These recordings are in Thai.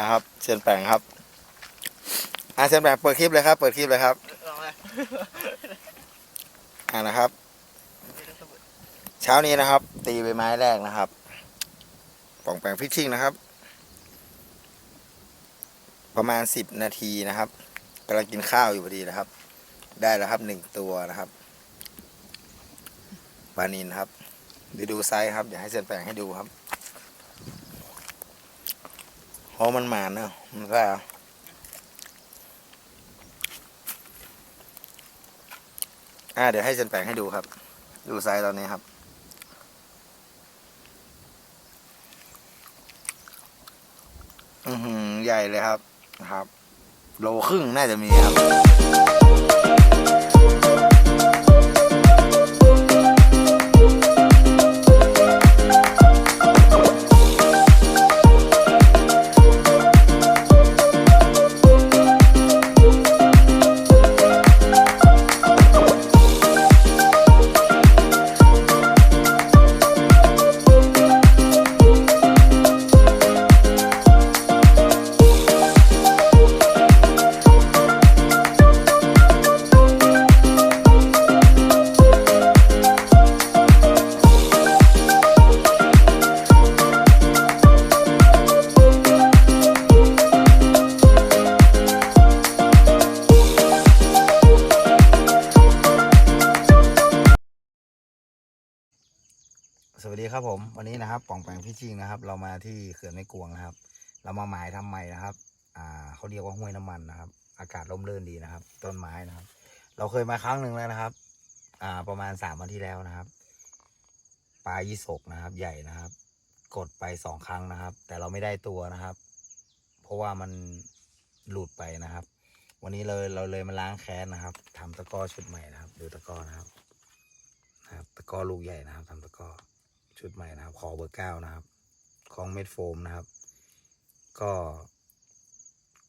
นะครับเซียนแปงครับอ่าเซียนแปงเปิดคลิปเลยครับ เปิดคลิปเลยครับลองเลยอ่านะครับ เช้านี้นะครับ ตีใบไม้แรกนะครับป่องแปงฟิชชิ่งนะครับ ประมาณสิบนาทีนะครับกำลังกินข้าวอยู่พอดีนะครับ ได้แล้วครับหนึ่งตัวนะครับปลานินครับเดี๋ยวดูไซส์ครับเดี๋ยวให้เซนแปลงให้ดูครับ พราะมันหมานเนอะมันก็อ่าเดี๋ยวให้เซนแปลงให้ดูครับ ดูไซส์ตอนนี้ครับ อือหือ ใหญ่เลยครับ ครับ โลครึ่งน่าจะมีครับ ดีครับผม วันนี้นะครับป่องแปงพิชิงนะครับ เรามาที่เขื่อนแม่กวงนะครับ เรามาหมายทำใหม่นะครับ อ่าเขาเรียกว่าห้วยน้ำมันนะครับ อากาศร่มรื่นดีนะครับ ต้นไม้นะครับ เราเคยมาครั้งหนึ่งแล้วนะครับ อ่า ประมาณสามวันที่แล้วนะครับ ปลายี่สกนะครับ ใหญ่นะครับ กดไปสองครั้งนะครับ แต่เราไม่ได้ตัวนะครับ เพราะว่ามันหลุดไปนะครับ วันนี้เลยเราเลยมาล้างแค้นนะครับทำตะก้อชุดใหม่นะครับ ดูตะก้อนะครับนะครับตะก้อลูกใหญ่นะครับทำตะก้อ ชุดใหม่นะครับคอเบอร์เก้านะครับ ของเม็ดโฟมนะครับ ก็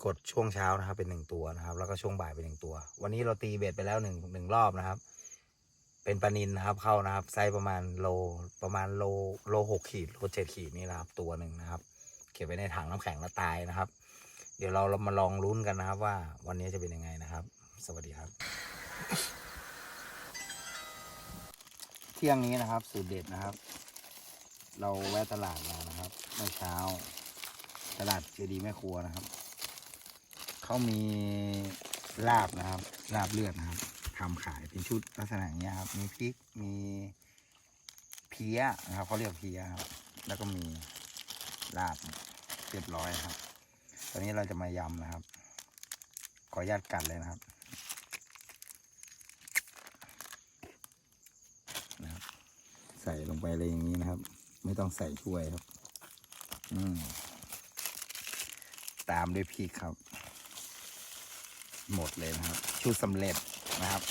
กดช่วงเช้านะครับ เป็นหนึ่งตัวนะครับ แล้วก็ช่วงบ่ายเป็นหนึ่งตัว วันนี้เราตีเบ็ดไปแล้วหนึ่งหนึ่งรอบนะครับ เป็นปลานินนะครับ เข้านะครับ ไซส์ประมาณโลประมาณโลโลหกขีดโลเจ็ดขีดนี่นะครับ ตัวหนึ่งนะครับ เก็บไว้ในถังน้ำแข็งแล้วตายนะครับ เดี๋ยวเราเรามาลองลุ้นกันนะครับ ว่าวันนี้จะเป็นยังไงนะครับ สวัสดีครับ เที่ยงนี้นะครับ สูตรเด็ดนะครับ เราแวะตลาดมานะครับเมื่อเช้า ตลาดเจดีแม่ครัวนะครับ เขามีลาบนะครับลาบเลือดนะครับทำขายเป็นชุดลักษณะอย่างเงี้ยครับ มีพริกมีเพี้ยนะครับเขาเรียกเพี้ยครับ แล้วก็มีลาบเรียบร้อยครับ ตอนนี้เราจะมายำนะครับ ขออนุญาตกัดเลยนะครับนะครับ ใส่ลงไปเลยอย่างนี้นะครับ ไม่ต้องใส่ถ้วยครับ อืมตามด้วยพริกครับ หมดเลยนะครับชุดสำเร็จนะครับ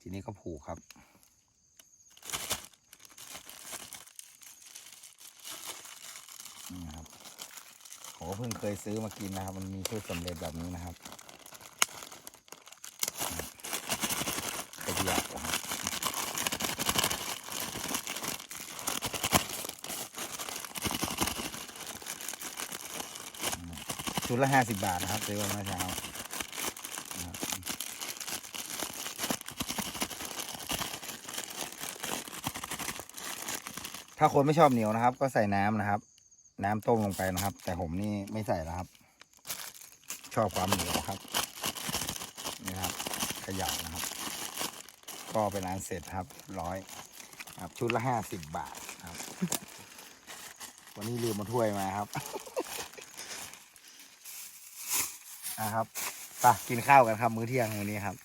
ทีนี้ก็ผูกครับนี่นะครับผมก็เพิ่งเคยซื้อมากินนะครับ มันมีชุดสำเร็จแบบนี้นะครับขยับนะครับ ชุดละห้าสิบาทนะครับซื้อมาเมื่อเช้าถ้าคนไม่ชอบเหนียวนะครับ ก็ใส่น้ำนะครับ น้ำต้มลงไปนะครับ แต่ผมนี่ไม่ใส่แล้วครับ ชอบความเหนียวครับนี่ครับขยะนะครับ ก็เป็นอันเสร็จครับร้อยครับ ชุดละห้าสิบบาทครับ วันนี้ลืมมาถ้วยมาครับ นะครับไปกินข้าวกันครับ มื้อเที่ยงวันนี้ครับ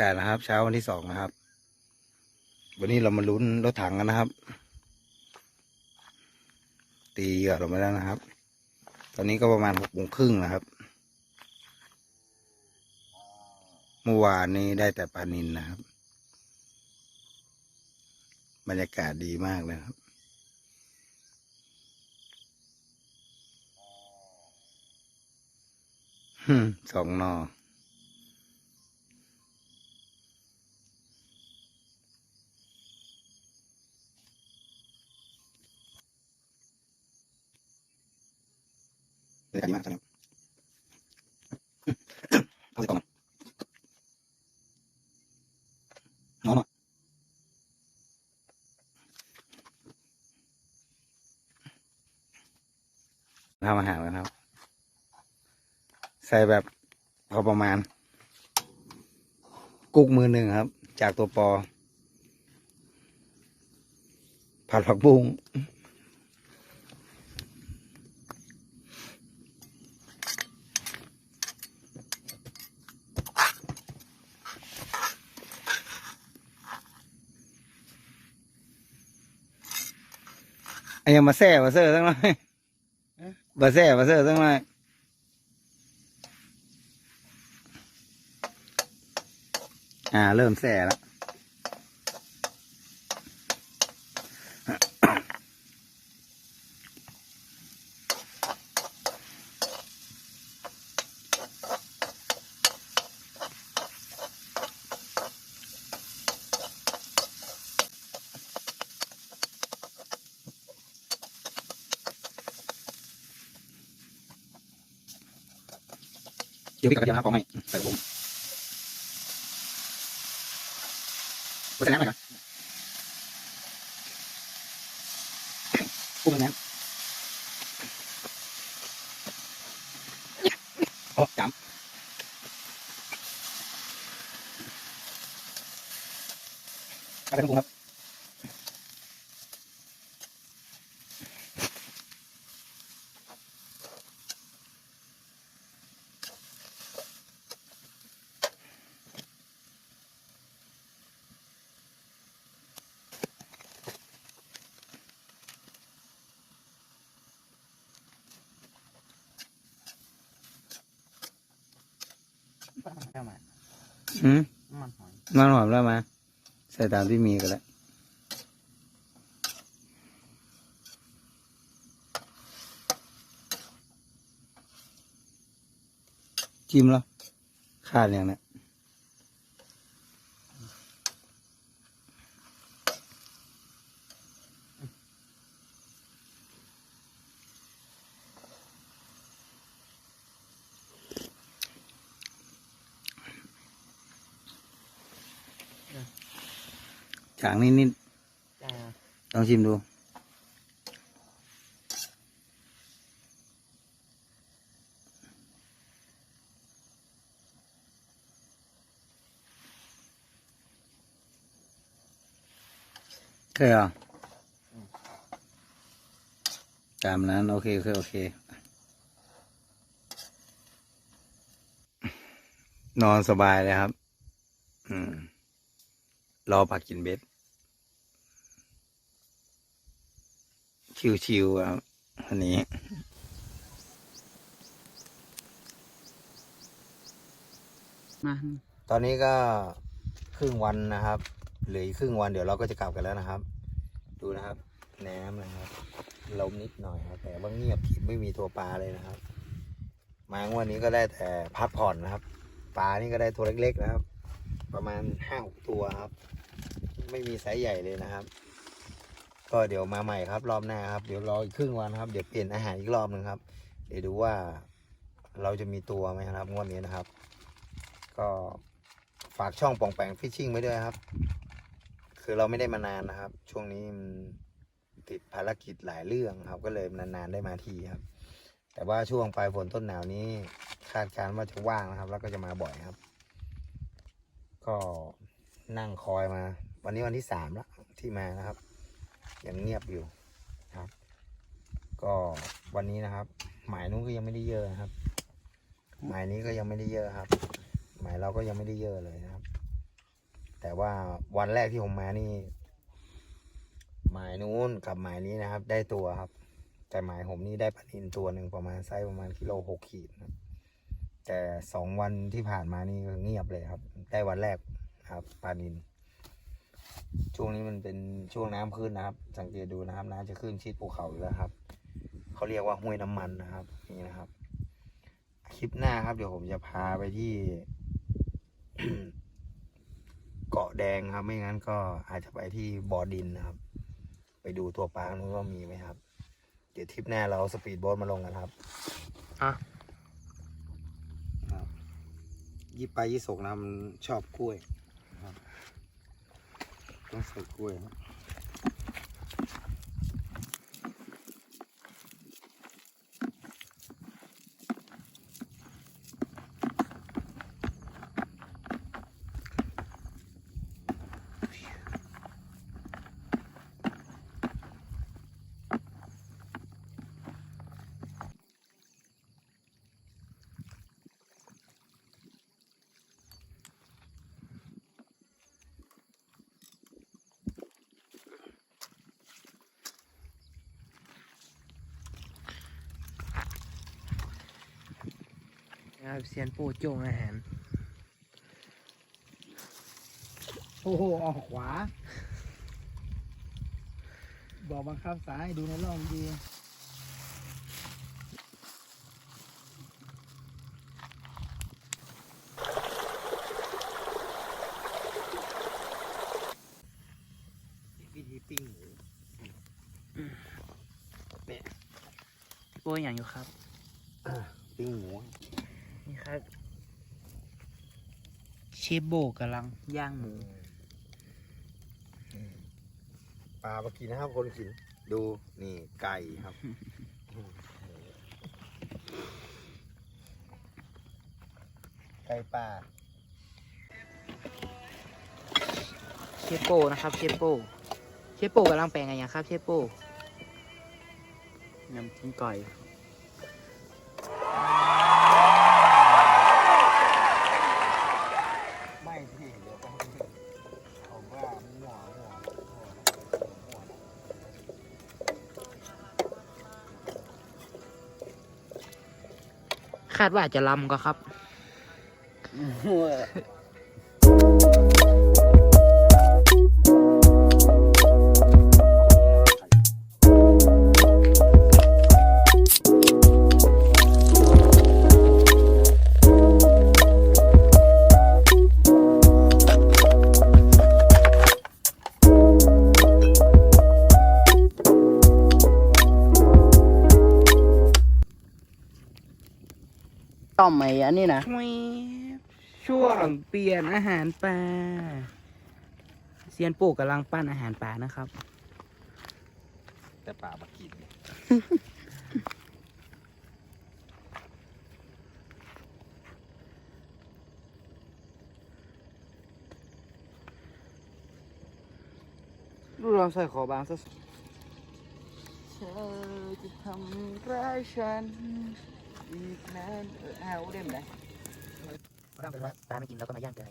ากาศนะครับ เช้าวันที่สองนะครับ วันนี้เรามาลุ้นรถถังกันนะครับ ตีเหยื่อลงไปแล้วนะครับ ตอนนี้ก็ประมาณหกโมงครึ่งนะครับ เมื่อวานนี้ได้แต่ปลานินนะครับ บรรยากาศดีมากเลยครับฮึสองนอ บรรยากาศ ดีมากครับเอาไปก่อนนอนหน่อยทำอาหารกันครับ ใส่แบบพอประมาณ กุ๊กมือหนึ่งครับ จากตัวปอผัดผักบุ้ง ยังมาแซ่มาเซอร์ตั้งหน่อยมาแซ่มาเซอร์ตั้งหน่อยอ่า เริ่มแส่แล้วีวพี่กับกระเทียมครับของใหม่ใส่ผมไปใส่น้ำหน่อยก่อนปรุงน้ำโอ้จำกระเทียมปรุงครับ เข้ามาอืมมันหอยมันหอมแล้วมาใส่ตามที่มีกันแล้วจิ้มแล้วขาดอย่างเนี้ย จางนิดนิดจ้าๆลองชิมดู เคยเหรอตามนั้น โอเคโอเคโอเค นอนสบายเลยครับ อืม รอปักกินเบ็ด ชิวๆครับอันนี้มาตอนนี้ก็ครึ่งวันนะครับ เหลืออีกครึ่งวันเดี๋ยวเราก็จะกลับกันแล้วนะครับ ดูนะครับแหนมนะครับลมนิดหน่อยครับ แต่ว่าเงียบกริบไม่มีตัวปลาเลยนะครับ มางวันนี้ก็ได้แต่พักผ่อนนะครับ ปลานี่ก็ได้ตัวเล็กๆนะครับ ประมาณห้าหกตัวครับ ไม่มีไซส์ใหญ่เลยนะครับ ก็เดี๋ยวมาใหม่ครับรอบหน้าครับ เดี๋ยวรออีกครึ่งวันครับ เดี๋ยวเปลี่ยนอาหารอีกรอบหนึ่งครับ เดี๋ยวดูว่าเราจะมีตัวไหมครับงวดนี้นะครับ ก็ฝากช่องปองแปงฟิชชิ่งไว้ด้วยครับ คือเราไม่ได้มานานนะครับ ช่วงนี้มันติดภารกิจหลายเรื่องครับ ก็เลยนานๆได้มาทีครับ แต่ว่าช่วงปลายฝนต้นหนาวนี้ คาดการณ์ว่าจะว่างนะครับ แล้วก็จะมาบ่อยครับ ก็นั่งคอยมา วันนี้วันที่สามแล้วที่มานะครับ ยังเงียบอยู่ครับ ก็วันนี้นะครับ หมายนู้นก็ยังไม่ได้เยอะนะครับ หมายนี้ก็ยังไม่ได้เยอะครับ หมายเราก็ยังไม่ได้เยอะเลยนะครับ แต่ว่าวันแรกที่ผมมานี่ หมายนู้นกับหมายนี้นะครับ ได้ตัวครับ แต่หมายผมนี่ได้ปลานินตัวหนึ่งประมาณไซส์ประมาณกิโลหกขีดนะแต่สองวันที่ผ่านมานี่เงียบเลยครับ ได้วันแรกครับปลานิน ช่วงนี้มันเป็นช่วงน้ำขึ้นนะครับ สังเกตดูนะครับ น้ำจะขึ้นชิดภูเขาอยู่แล้วครับเขาเรียกว่าห้วยน้ำมันนะครับ นี่นะครับ คลิปหน้าครับ เดี๋ยวผมจะพาไปที่ เกาะแดงครับ ไม่งั้นก็อาจจะไปที่บ่อดินนะครับ ไปดูตัวปลานู้นว่ามีไหมครับ เดี๋ยวทริปหน้าเราเอาสปีดโบ๊ทมาลงกันครับอะครับยี่ปลายี่สกนะมันชอบกล้วยครับ ต้องในะครับเซียนปูโจงอาหาร โอ้โห ออกขวา บอกบังคับซ้ายดูในร่องดีวิธีปิ้งหมูโป้อย่างอยู่ครับปิ้งหมูนี่ ครับเชฟโบกำลังย่างหมู ปลาเมื่อกี้นะครับคนกิน ดูนี่ไก่ครับ ไก่ป่าเชฟโปนะครับเชฟโปเชฟโปกำลังแปลงอะไรอย่างครับเชฟโปยำจิ้งก่อยไม่ คาดว่าจะลำก็ครับ ต้มไอ้อันนี้นะช่วงเปลี่ยนอาหารปลาเซียนปู่กำลังปั้นอาหารปลานะครับ แต่ป่ามากินรูลองใส่ขอบางสักเธอจะทำร้ายฉัน อีกนานเออเอาเล่มไหนร่างเป็นว่าปลาไม่กินเราก็มาย่างไก่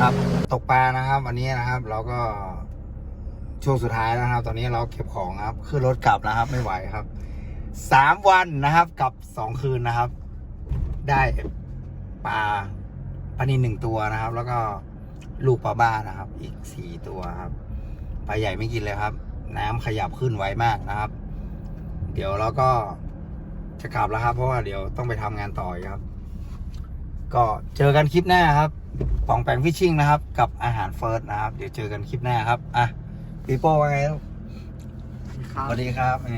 ครับ ตกปลานะครับ วันนี้นะครับ เราก็ ช่วงสุดท้ายนะครับ ตอนนี้เราเก็บของครับขึ้นรถกลับนะครับ ไม่ไหวครับสามวันนะครับกับสองคืนนะครับ ได้ปลาปลานินหนึ่งตัวนะครับ แล้วก็ลูกปลาบ้านะครับ อีกสี่ตัวครับปลาใหญ่ไม่กินเลยครับ น้ำขยับขึ้นไวมากนะครับ เดี๋ยวเราก็จะกลับแล้วครับ เพราะว่าเดี๋ยวต้องไปทำงานต่อครับ ก็เจอกันคลิปหน้าครับปองแปงฟิชชิ่งนะครับ กับอาหารเฟิร์สนะครับ เดี๋ยวเจอกันคลิปหน้าครับอะ ปีโป้ว่าไงลูกสวัสดีครับแหม